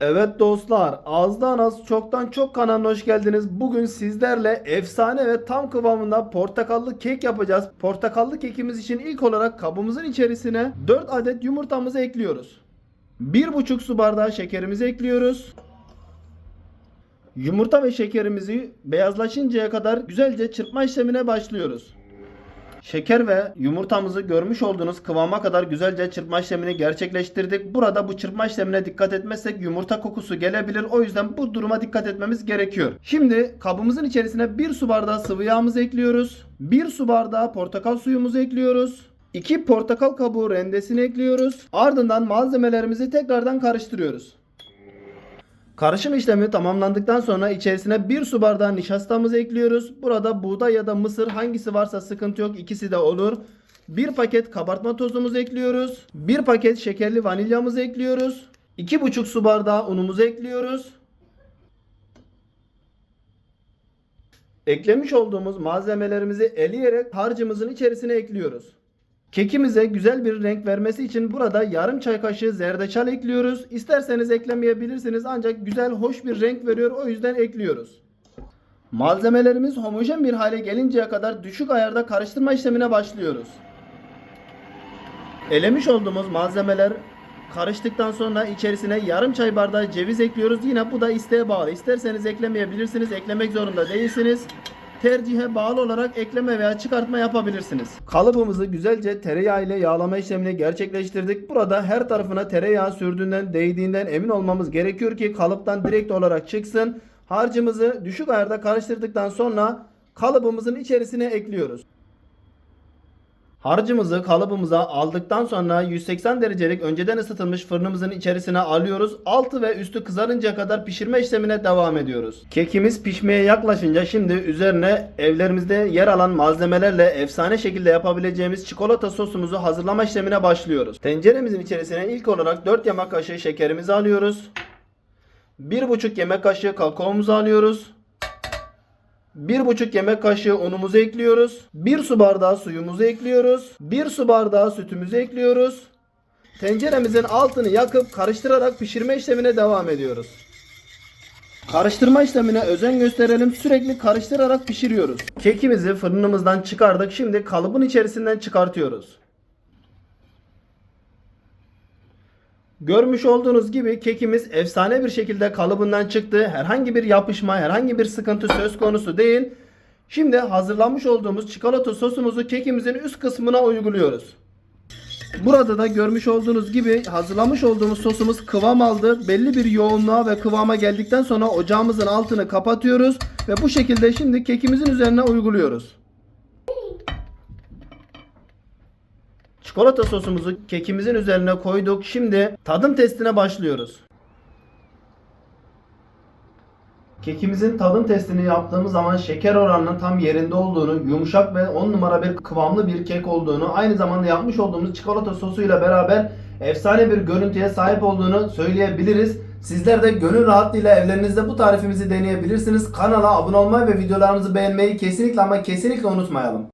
Evet dostlar, azdan az çoktan çok kanalına hoş geldiniz. Bugün sizlerle efsane ve tam kıvamında portakallı kek yapacağız. Portakallı kekimiz için ilk olarak kabımızın içerisine 4 adet yumurtamızı ekliyoruz. 1,5 su bardağı şekerimizi ekliyoruz. Yumurta ve şekerimizi beyazlaşıncaya kadar güzelce çırpma işlemine başlıyoruz. Şeker ve yumurtamızı görmüş olduğunuz kıvama kadar güzelce çırpma işlemini gerçekleştirdik. Burada bu çırpma işlemine dikkat etmezsek yumurta kokusu gelebilir. O yüzden bu duruma dikkat etmemiz gerekiyor. Şimdi kabımızın içerisine 1 su bardağı sıvı yağımızı ekliyoruz. 1 su bardağı portakal suyumuzu ekliyoruz. 2 portakal kabuğu rendesini ekliyoruz. Ardından malzemelerimizi tekrardan karıştırıyoruz. Karışım işlemi tamamlandıktan sonra içerisine 1 su bardağı nişastamızı ekliyoruz. Burada buğday ya da mısır hangisi varsa sıkıntı yok ikisi de olur. 1 paket kabartma tozumuzu ekliyoruz. 1 paket şekerli vanilyamızı ekliyoruz. 2,5 su bardağı unumuzu ekliyoruz. Eklemiş olduğumuz malzemelerimizi eleyerek harcımızın içerisine ekliyoruz. Kekimize güzel bir renk vermesi için burada yarım çay kaşığı zerdeçal ekliyoruz. İsterseniz eklemeyebilirsiniz ancak güzel hoş bir renk veriyor o yüzden ekliyoruz. Malzemelerimiz homojen bir hale gelinceye kadar düşük ayarda karıştırma işlemine başlıyoruz. Elemiş olduğumuz malzemeler karıştıktan sonra içerisine yarım çay bardağı ceviz ekliyoruz. Yine bu da isteğe bağlı. İsterseniz eklemeyebilirsiniz, eklemek zorunda değilsiniz tercihe bağlı olarak ekleme veya çıkartma yapabilirsiniz. Kalıbımızı güzelce tereyağı ile yağlama işlemini gerçekleştirdik. Burada her tarafına tereyağı sürdüğünden, değdiğinden emin olmamız gerekiyor ki kalıptan direkt olarak çıksın. Harcımızı düşük ayarda karıştırdıktan sonra kalıbımızın içerisine ekliyoruz. Harcımızı kalıbımıza aldıktan sonra 180 derecelik önceden ısıtılmış fırınımızın içerisine alıyoruz. Altı ve üstü kızarıncaya kadar pişirme işlemine devam ediyoruz. Kekimiz pişmeye yaklaşınca şimdi üzerine evlerimizde yer alan malzemelerle efsane şekilde yapabileceğimiz çikolata sosumuzu hazırlama işlemine başlıyoruz. Tenceremizin içerisine ilk olarak 4 yemek kaşığı şekerimizi alıyoruz. 1,5 yemek kaşığı kakaomuzu alıyoruz. 1,5 yemek kaşığı unumuzu ekliyoruz. 1 su bardağı suyumuzu ekliyoruz. 1 su bardağı sütümüzü ekliyoruz. Tenceremizin altını yakıp karıştırarak pişirme işlemine devam ediyoruz. Karıştırma işlemine özen gösterelim. Sürekli karıştırarak pişiriyoruz. Kekimizi fırınımızdan çıkardık. Şimdi kalıbın içerisinden çıkartıyoruz. Görmüş olduğunuz gibi kekimiz efsane bir şekilde kalıbından çıktı. Herhangi bir yapışma, herhangi bir sıkıntı söz konusu değil. Şimdi hazırlanmış olduğumuz çikolata sosumuzu kekimizin üst kısmına uyguluyoruz. Burada da görmüş olduğunuz gibi hazırlamış olduğumuz sosumuz kıvam aldı. Belli bir yoğunluğa ve kıvama geldikten sonra ocağımızın altını kapatıyoruz ve bu şekilde şimdi kekimizin üzerine uyguluyoruz. Çikolata sosumuzu kekimizin üzerine koyduk. Şimdi tadım testine başlıyoruz. Kekimizin tadım testini yaptığımız zaman şeker oranının tam yerinde olduğunu, yumuşak ve 10 numara bir kıvamlı bir kek olduğunu, aynı zamanda yapmış olduğumuz çikolata sosuyla beraber efsane bir görüntüye sahip olduğunu söyleyebiliriz. Sizler de gönül rahatlığıyla evlerinizde bu tarifimizi deneyebilirsiniz. Kanala abone olmayı ve videolarımızı beğenmeyi kesinlikle ama kesinlikle unutmayalım.